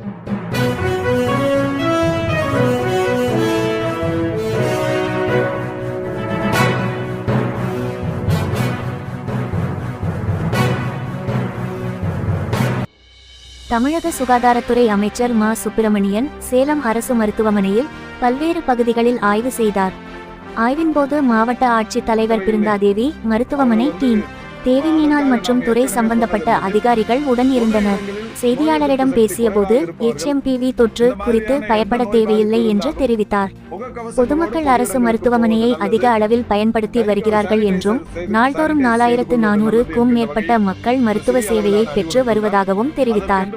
தமிழக சுகாதாரத்துறை அமைச்சர் மா. சுப்பிரமணியன் சேலம் அரசு மருத்துவமனையில் பல்வேறு பகுதிகளில் ஆய்வு செய்தார். ஆய்வின்போது மாவட்ட ஆட்சித் தலைவர் பிருந்தாதேவி மருத்துவமனை டீம் தேவிமீனால் மற்றும் துறை சம்பந்தப்பட்ட அதிகாரிகள் உடன் இருந்தனர். செய்தியாளரிடம் பேசியபோது எச்எம்பிவி தொற்று குறித்து பயப்பட தேவையில்லை என்று தெரிவித்தார். பொதுமக்கள் அரசு மருத்துவமனையை அதிக அளவில் பயன்படுத்தி வருகிறார்கள் என்றும் நாள்தோறும் நாலாயிரத்து நானூறுக்கும் மேற்பட்ட மக்கள் மருத்துவ சேவையை பெற்று வருவதாகவும் தெரிவித்தார்.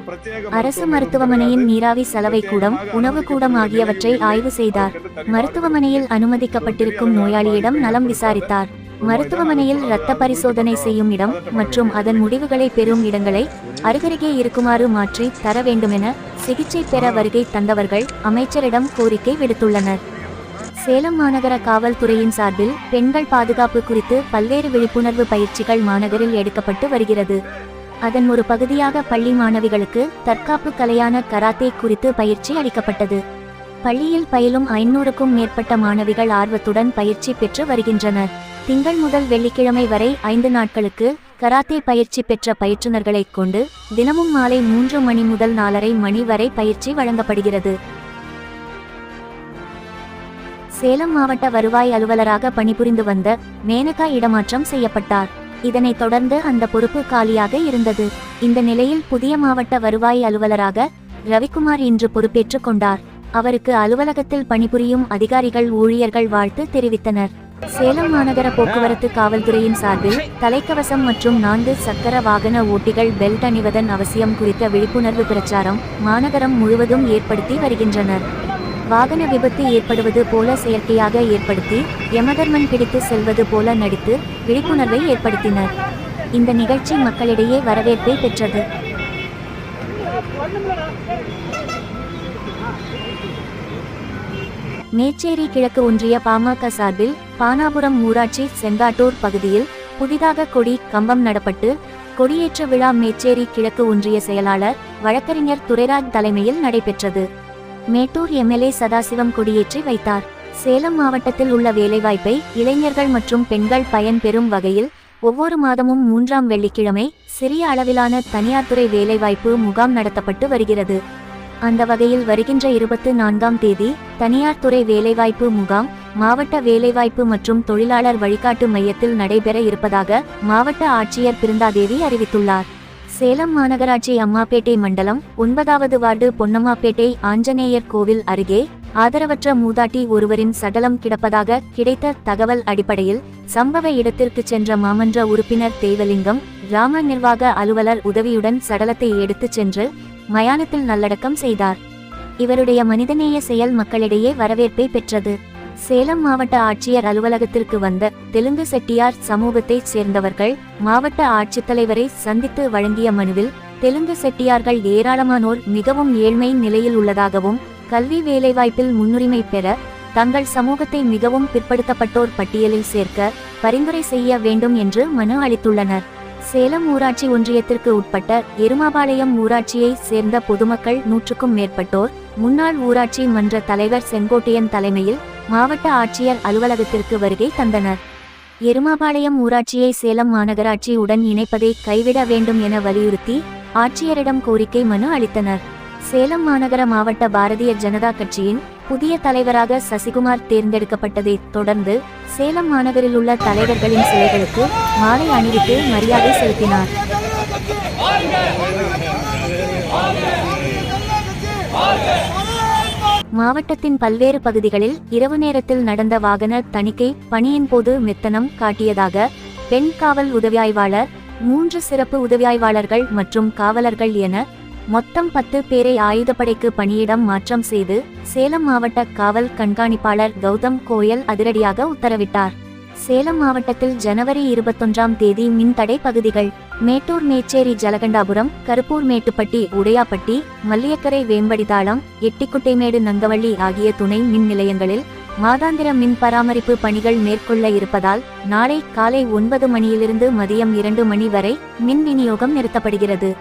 அரசு மருத்துவமனையின் நீராவி சலவை கூடம் உணவு கூடம் ஆகியவற்றை ஆய்வு செய்தார். மருத்துவமனையில் அனுமதிக்கப்பட்டிருக்கும் நோயாளியிடம் நலம் விசாரித்தார். மருத்துவமனையில் இரத்த பரிசோதனை செய்யும் இடம் மற்றும் அதன் முடிவுகளை பெறும் இடங்களை அருகருகே இருக்குமாறு மாற்றி தர வேண்டுமென சிகிச்சை பெற வருகை தந்தவர்கள் அமைச்சரிடம் கோரிக்கை விடுத்துள்ளனர். சேலம் மாநகர காவல்துறையின் சார்பில் பெண்கள் பாதுகாப்பு குறித்து பல்வேறு விழிப்புணர்வு பயிற்சிகள் மாநகரில் எடுக்கப்பட்டு வருகிறது. அதன் ஒரு பகுதியாக பள்ளி மாணவிகளுக்கு தற்காப்பு கலையான கராத்தே குறித்து பயிற்சி அளிக்கப்பட்டது. பள்ளியில் பயிலும் ஐநூறுக்கும் மேற்பட்ட மாணவிகள் ஆர்வத்துடன் பயிற்சி பெற்று வருகின்றனர். திங்கள் முதல் வெள்ளிக்கிழமை வரை ஐந்து நாட்களுக்கு கராத்தே பயிற்சி பெற்ற பயிற்றுநர்களைக் கொண்டு தினமும் மாலை மூன்று மணி முதல் நாலரை மணி வரை பயிற்சி வழங்கப்படுகிறது. சேலம் மாவட்ட வருவாய் அலுவலராக பணிபுரிந்து வந்த மேனகா இடமாற்றம் செய்யப்பட்டார். இதனைத் தொடர்ந்து அந்த பொறுப்பு காலியாக இருந்தது. இந்த நிலையில் புதிய மாவட்ட வருவாய் அலுவலராக ரவிக்குமார் இன்று பொறுப்பேற்றுக் கொண்டார். அவருக்கு அலுவலகத்தில் பணிபுரியும் அதிகாரிகள் ஊழியர்கள் வாழ்த்து தெரிவித்தனர். சேலம் மாநகர போக்குவரத்து காவல்துறையின் சார்பில் தலைக்கவசம் மற்றும் நான்கு சக்கர வாகன ஓட்டிகள் பெல்ட் அணிவதன் அவசியம் குறித்த விழிப்புணர்வு பிரச்சாரம் மாநகரம் முழுவதும் ஏற்படுத்தி வருகின்றனர். வாகன விபத்து ஏற்படுவது போல செயற்கையாக ஏற்படுத்தி யமதர்மன் பிடித்து செல்வது போல நடித்து விழிப்புணர்வை ஏற்படுத்தினர். இந்த நிகழ்ச்சி மக்களிடையே வரவேற்பை பெற்றது. மேச்சேரி கிழக்கு ஒன்றிய பாமக சார்பில் பானாபுரம் ஊராட்சி செங்காட்டூர் பகுதியில் புதிதாக கொடி கம்பம் நடப்பட்டு கொடியேற்ற விழா மேச்சேரி கிழக்கு ஒன்றிய செயலாளர் வழக்கறிஞர் துரைராஜ் தலைமையில் நடைபெற்றது. மேட்டூர் எம்எல்ஏ சதாசிவம் கொடியேற்றி வைத்தார். சேலம் மாவட்டத்தில் உள்ள வேலைவாய்ப்பை இளைஞர்கள் மற்றும் பெண்கள் பயன்பெறும் வகையில் ஒவ்வொரு மாதமும் மூன்றாம் வெள்ளிக்கிழமை சிறிய அளவிலான தனியார் துறை வேலைவாய்ப்பு முகாம் நடத்தப்பட்டு வருகிறது. அந்த வகையில் வருகின்ற இருபத்து நான்காம் தேதி தனியார் துறை வேலைவாய்ப்பு முகாம் மாவட்ட வேலைவாய்ப்பு மற்றும் தொழிலாளர் வழிகாட்டு மையத்தில் நடைபெற இருப்பதாக மாவட்ட ஆட்சியர் பிருந்தாதேவி அறிவித்துள்ளார். சேலம் மாநகராட்சி அம்மாப்பேட்டை மண்டலம் ஒன்பதாவது வார்டு பொன்னம்மாப்பேட்டை ஆஞ்சநேயர் கோவில் அருகே ஆதரவற்ற மூதாட்டி ஒருவரின் சடலம் கிடப்பதாக கிடைத்த தகவல் அடிப்படையில் சம்பவ இடத்திற்கு சென்ற மாமன்ற உறுப்பினர் தேவலிங்கம் கிராம நிர்வாக அலுவலர் உதவியுடன் சடலத்தை எடுத்துச் சென்று மயானத்தில் நல்லடக்கம் செய்தார். இவருடைய மனிதநேய செயல் மக்களிடையே வரவேற்பை பெற்றது. சேலம் மாவட்ட ஆட்சியர் அலுவலகத்திற்கு வந்த தெலுங்கு செட்டியார் சமூகத்தைச் சேர்ந்தவர்கள் மாவட்ட ஆட்சித்தலைவரை சந்தித்து வழங்கிய மனுவில் தெலுங்கு செட்டியார்கள் ஏராளமானோர் மிகவும் ஏழ்மை நிலையில் உள்ளதாகவும் கல்வி வேலைவாய்ப்பில் முன்னுரிமை பெற தங்கள் சமூகத்தை மிகவும் பிற்படுத்தப்பட்டோர் பட்டியலில் சேர்க்க பரிந்துரை செய்ய வேண்டும் என்று மனு அளித்துள்ளனர். சேலம் ஊராட்சி ஒன்றியத்திற்கு உட்பட்ட எருமாபாளையம் ஊராட்சியை சேர்ந்த பொதுமக்கள் நூற்றுக்கும் மேற்பட்டோர் முன்னாள் ஊராட்சி மன்ற தலைவர் செங்கோட்டையன் தலைமையில் மாவட்ட ஆட்சியர் அலுவலகத்திற்கு வருகை தந்தனர். எருமாபாளையம் ஊராட்சியை சேலம் மாநகராட்சி உடன் இணைப்பதை கைவிட வேண்டும் என வலியுறுத்தி ஆட்சியரிடம் கோரிக்கை மனு அளித்தனர். சேலம் மாநகர மாவட்ட பாரதிய ஜனதா கட்சியின் புதிய தலைவராக சசிகுமார் தேர்ந்தெடுக்கப்பட்டதை தொடர்ந்து சேலம் மாநகரில் உள்ள தலைவர்களின் சிலைகளுக்கு மாலை அணிவித்து மரியாதை செலுத்தினார். மாவட்டத்தின் பல்வேறு பகுதிகளில் இரவு நேரத்தில் நடந்த வாகன தணிக்கை பணியின் போது மெத்தனம் காட்டியதாக பெண் காவல் உதவியாய்வாளர் மூன்று சிறப்பு உதவியாய்வாளர்கள் மற்றும் காவலர்கள் என மொத்தம் பத்து பேரை ஆயுதப்படைக்கு பணியிடம் மாற்றம் செய்து சேலம் மாவட்ட காவல் கண்காணிப்பாளர் கௌதம் கோயல் அதிரடியாக உத்தரவிட்டார். சேலம் மாவட்டத்தில் ஜனவரி இருபத்தொன்றாம் தேதி மின்தடை பகுதிகள் மேட்டூர் மேச்சேரி ஜலகண்டாபுரம் கருப்பூர் மேட்டுப்பட்டி உடையாப்பட்டி மல்லியக்கரை வேம்படிதாளம் எட்டிக்குட்டைமேடு நங்கவள்ளி ஆகிய துணை மின் நிலையங்களில் மாதாந்திர மின் பராமரிப்பு பணிகள் மேற்கொள்ள இருப்பதால் நாளை காலை ஒன்பது மணியிலிருந்து மதியம் இரண்டு மணி வரை மின் விநியோகம் நிறுத்தப்படுகிறது.